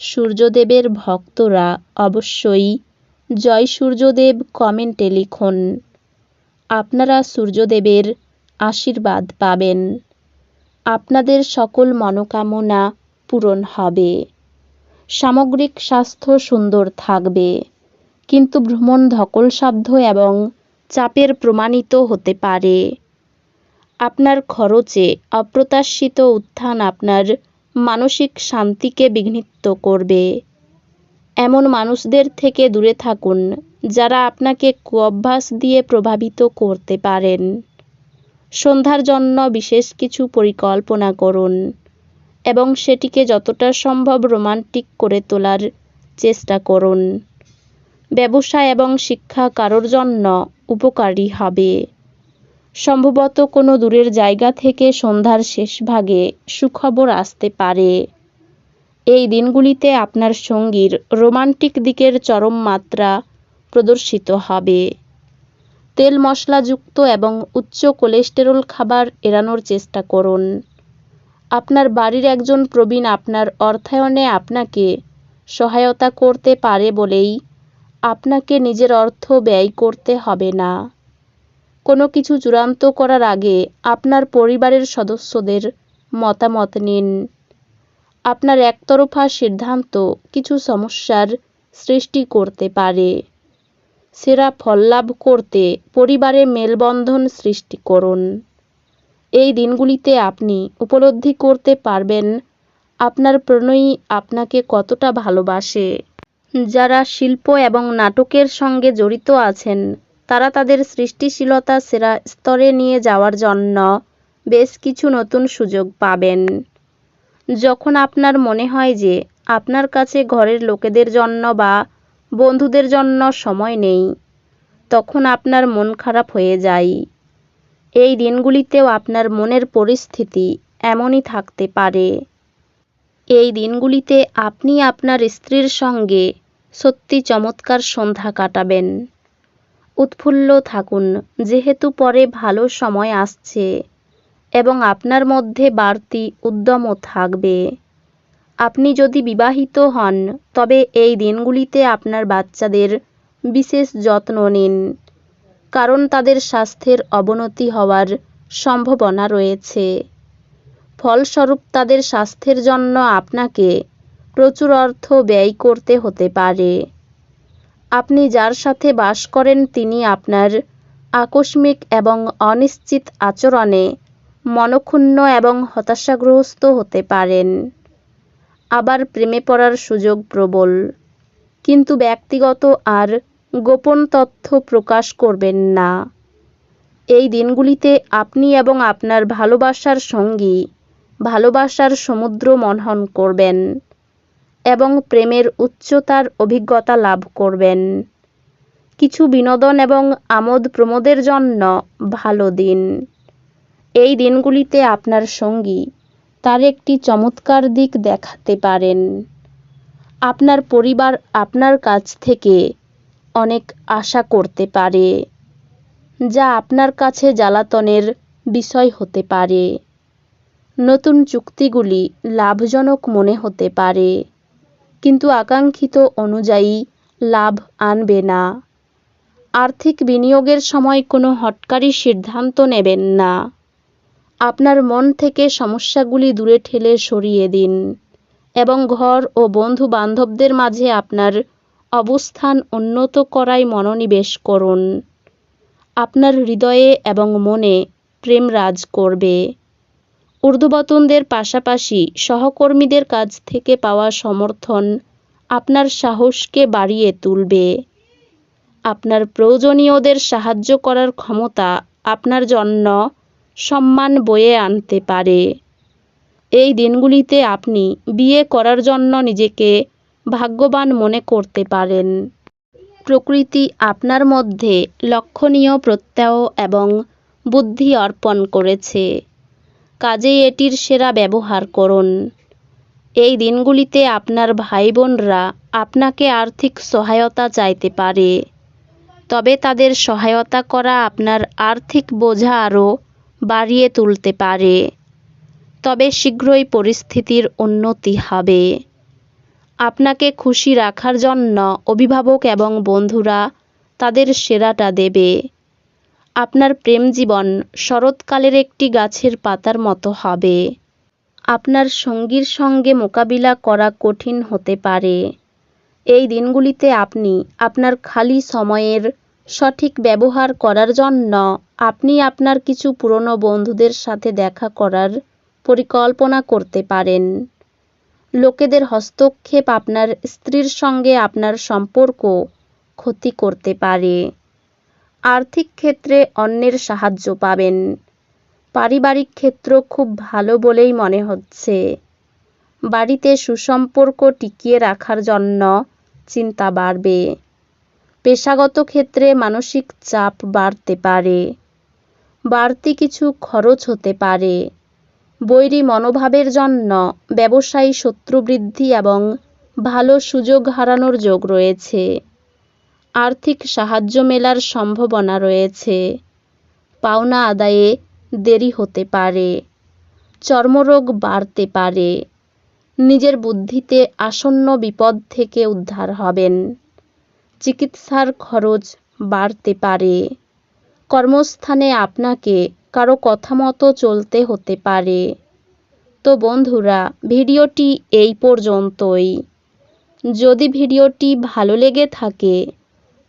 সূর্যদেবের ভক্তরা অবশ্যই জয় সূর্যদেব কমেন্টে লিখুন। আপনারা সূর্যদেবের আশীর্বাদ পাবেন। আপনাদের সকল মনোকামনা পূরণ হবে। সামগ্রিক স্বাস্থ্য সুন্দর থাকবে। কিন্তু ভ্রমণ ধকলসাধ্য এবং চাপের প্রমাণিত হতে পারে। আপনার খরচে অপ্রত্যাশিত উত্থান আপনার মানসিক শান্তিকে বিঘ্নিত করবে। এমন মানুষদের থেকে দূরে থাকুন, যারা আপনাকে কুঅভ্যাস দিয়ে প্রভাবিত করতে পারেন। সন্ধ্যার জন্য বিশেষ কিছু পরিকল্পনা করুন এবং সেটিকে যতটা সম্ভব রোমান্টিক করে তোলার চেষ্টা করুন। ব্যবসা এবং শিক্ষা কারোর জন্য উপকারী হবে। সম্ভবত কোনো দূরের জায়গা থেকে সন্ধ্যার শেষ ভাগে সুখবর আসতে পারে। এই দিনগুলিতে আপনার সঙ্গীর রোমান্টিক দিকের চরম মাত্রা প্রদর্শিত হবে। তেল মশলাযুক্ত এবং উচ্চ কোলেস্টেরল খাবার এড়ানোর চেষ্টা করুন। আপনার বাড়ির একজন প্রবীণ আপনার অর্থায়নে আপনাকে সহায়তা করতে পারে বলেই আপনাকে নিজের অর্থ ব্যয় করতে হবে না। কোনো কিছু চূড়ান্ত করার আগে আপনার পরিবারের সদস্যদের মতামত নিন। আপনার একতরফা সিদ্ধান্ত কিছু সমস্যার সৃষ্টি করতে পারে। সেরা ফল লাভ করতে পরিবারে মেলবন্ধন সৃষ্টি করুন। এই দিনগুলিতে আপনি উপলব্ধি করতে পারবেন আপনার প্রণয়ী আপনাকে কতটা ভালোবাসে। যারা শিল্প এবং নাটকের সঙ্গে জড়িত আছেন তারা তাদের সৃষ্টিশীলতা সেরা স্তরে নিয়ে যাওয়ার জন্য বেশ কিছু নতুন সুযোগ পাবেন। যখন আপনার মনে হয় যে আপনার কাছে ঘরের লোকেদের জন্য বা বন্ধুদের জন্য সময় নেই, তখন আপনার মন খারাপ হয়ে যায়। এই দিনগুলিতেও আপনার মনের পরিস্থিতি এমনই থাকতে পারে। এই দিনগুলিতে আপনি আপনার স্ত্রীর সঙ্গে সত্যি চমৎকার সন্ধ্যা কাটাবেন। উৎফুল্ল থাকুন, যেহেতু পরে ভালো সময় আসছে এবং আপনার মধ্যে বাড়তি উদ্যমও থাকবে। আপনি যদি বিবাহিত হন, তবে এই দিনগুলিতে আপনার বাচ্চাদের বিশেষ যত্ন নিন, কারণ তাদের স্বাস্থ্যের অবনতি হওয়ার সম্ভাবনা রয়েছে। ফলস্বরূপ, তাদের স্বাস্থ্যের জন্য আপনাকে প্রচুর অর্থ ব্যয় করতে হতে পারে। আপনি যার সাথে বাস করেন তিনি আপনার আকস্মিক এবং অনিশ্চিত আচরণে মনক্ষুণ্ণ এবং হতাশাগ্রস্ত হতে পারেন। আবার প্রেমে পড়ার সুযোগ প্রবল। কিন্তু ব্যক্তিগত আর গোপন তথ্য প্রকাশ করবেন না। এই দিনগুলিতে আপনি এবং আপনার ভালোবাসার সঙ্গী ভালোবাসার সমুদ্র মনহন করবেন। এবং প্রেমের উচ্চতার অভিজ্ঞতা লাভ করবেন। কিছু বিনোদন এবং আমোদ প্রমোদের জন্য ভালো দিন। এই দিনগুলিতে আপনার সঙ্গী তার একটি চমৎকার দিক দেখাতে পারেন। আপনার পরিবার আপনার কাছ থেকে অনেক আশা করতে পারে, যা আপনার কাছে জ্বালাতনের বিষয় হতে পারে। নতুন চুক্তিগুলি লাভজনক মনে হতে পারে। কিন্তু আকাঙ্ক্ষিত অনুযায়ী লাভ আনবে না। আর্থিক বিনিয়োগের সময় কোনো হটকারী সিদ্ধান্ত নেবেন না। আপনার মন থেকে সমস্যাগুলি দূরে ঠেলে সরিয়ে দিন এবং ঘর ও বন্ধু বান্ধবদের মাঝে আপনার অবস্থান উন্নত করায় মনোনিবেশ করুন। আপনার হৃদয়ে এবং মনে প্রেম রাজ করবে। ঊর্ধ্ববতনদের পাশাপাশি সহকর্মীদের কাছ থেকে পাওয়া সমর্থন আপনার সাহসকে বাড়িয়ে তুলবে। আপনার প্রয়োজনীয়দের সাহায্য করার ক্ষমতা আপনার জন্য সম্মান বয়ে আনতে পারে। এই দিনগুলিতে আপনি বিয়ে করার জন্য নিজেকে ভাগ্যবান মনে করতে পারেন। প্রকৃতি আপনার মধ্যে লক্ষণীয় প্রত্যয় এবং বুদ্ধি অর্পণ করেছে। কাজেই এটির সেরা ব্যবহার করুন। এই দিনগুলিতে আপনার ভাই বোনরা আপনাকে আর্থিক সহায়তা চাইতে পারে। তবে তাদের সহায়তা করা আপনার আর্থিক বোঝা আরও বাড়িয়ে তুলতে পারে। তবে শীঘ্রই পরিস্থিতির উন্নতি হবে। আপনাকে খুশি রাখার জন্য অভিভাবক এবং বন্ধুরা তাদের সেরাটা দেবে। আপনার প্রেম জীবন শরৎকালের একটি গাছের পাতার মতো হবে। আপনার সঙ্গীর সঙ্গে মোকাবিলা করা কঠিন হতে পারে। এই দিনগুলিতে আপনি আপনার খালি সময়ের সঠিক ব্যবহার করার জন্য আপনি আপনার কিছু পুরনো বন্ধুদের সাথে দেখা করার পরিকল্পনা করতে পারেন। লোকেদের হস্তক্ষেপ আপনার স্ত্রীর সঙ্গে আপনার সম্পর্ক ক্ষতি করতে পারে। আর্থিক ক্ষেত্রে অন্যের সাহায্য পাবেন। পারিবারিক ক্ষেত্র খুব ভালো বলেই মনে হচ্ছে। বাড়িতে সুসম্পর্ক টিকিয়ে রাখার জন্য চিন্তা বাড়বে। পেশাগত ক্ষেত্রে মানসিক চাপ বাড়তে পারে। বাড়তি কিছু খরচ হতে পারে। বৈরী মনোভাবের জন্য ব্যবসায়ী শত্রুবৃদ্ধি এবং ভালো সুযোগ হারানোর যোগ রয়েছে। আর্থিক সাহায্য মেলার সম্ভাবনা রয়েছে। পাওনা আদায়ে দেরি হতে পারে। চর্মরোগ বাড়তে পারে। নিজের বুদ্ধিতে আসন্ন বিপদ থেকে উদ্ধার হবেন। চিকিৎসার খরচ বাড়তে পারে। কর্মস্থানে আপনাকে কারও কথা মতো চলতে হতে পারে। তো বন্ধুরা, ভিডিওটি এই পর্যন্তই। যদি ভিডিওটি ভালো লেগে থাকে